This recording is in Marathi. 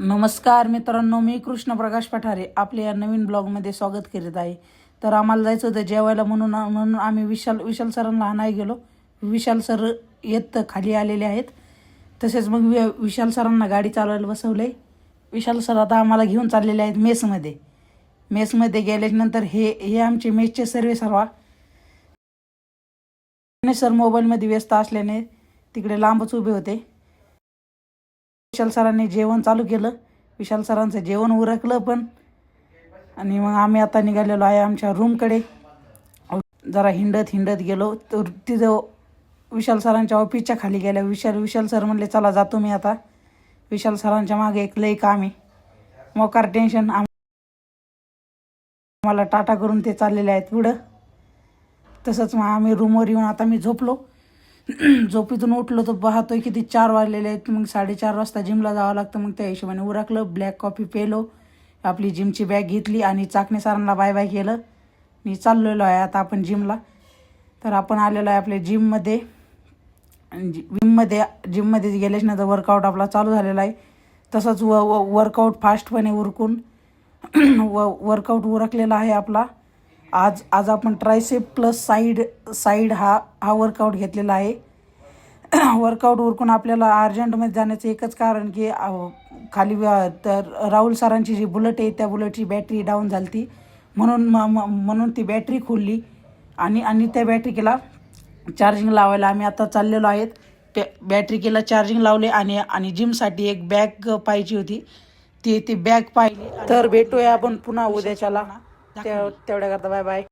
नमस्कार मित्रांनो मी कृष्ण प्रकाश पठारे. आपल्या या नवीन ब्लॉगमध्ये स्वागत करीत आहे. तर आम्हाला जायचं होतं जेवायला म्हणून म्हणून आम्ही विशाल विशाल सरांना आणाय गेलो. विशाल सर येत खाली आलेले आहेत. तसेच मग वि विशाल सरांना गाडी चालवायला बसवलं आहे विशाल सर आता आम्हाला घेऊन चाललेले आहेत मेसमध्ये. मेसमध्ये गेल्यानंतर हे हे आमचे मेसचे सर्वे सर्वा. सर मोबाईलमध्ये व्यस्त असल्याने तिकडे लांबच उभे होते. विशाल सरांनी जेवण चालू केलं. विशाल सरांचं जेवण उरकलं पण. आणि मग आम्ही आता निघालेलो आहे आमच्या रूमकडे जरा हिंडत हिंडत गेलो. तर तिथं विशाल सरांच्या ऑफिसच्या खाली गेल्या. विशाल विशाल सर म्हणले चला जातो मी आता. विशाल सरांच्या मागे एक लई काम आहे मोकार टेन्शन आम्हाला टाटा करून ते चाललेले आहेत पुढं. तसंच मग आम्ही रूमवर येऊन आता मी झोपलो. झोपेतून उठलो तर पाहतोय किती चार वाजलेले आहेत. मग साडेचार वाजता जिमला जावं लागतं. मग त्या हिशोबाने उरकलं ब्लॅक कॉफी पेलो आपली जिमची बॅग घेतली आणि चाकणे सरांना बाय बाय केलं. मी चाललेलो आहे आता आपण जिमला तर आपण आलेलो आहे आपल्या जिममध्ये जिममध्ये जिममध्ये तर वर्कआउट आपला चालू झालेला आहे. तसंच व वर्कआउट फास्टपणे उरकून. व वर्कआउट उरकलेला आहे आपला. आज आज आपण ट्रायसेप प्लस साईड साईड हा हा वर्कआउट घेतलेला आहे. वर्कआउट उरकून आपल्याला अर्जंटमध्ये जाण्याचं एकच कारण की खाली तर राहुल सरांची जी बुलेट आहे त्या बुलेटची बॅटरी डाऊन झाली ती म्हणून म- म्हणून ती बॅटरी खोलली. आणि आणि त्या बॅटरीला चार्जिंग लावायला. आम्ही आता चाललेलो आहेत. त्या बॅटरीला चार्जिंग लावले आणि आणि जिमसाठी एक बॅग पाहिजे होती. ती ती बॅग पाहिली. तर भेटूया आपण पुन्हा उद्याच्याला. त्या तेवढ्या करता बाय बाय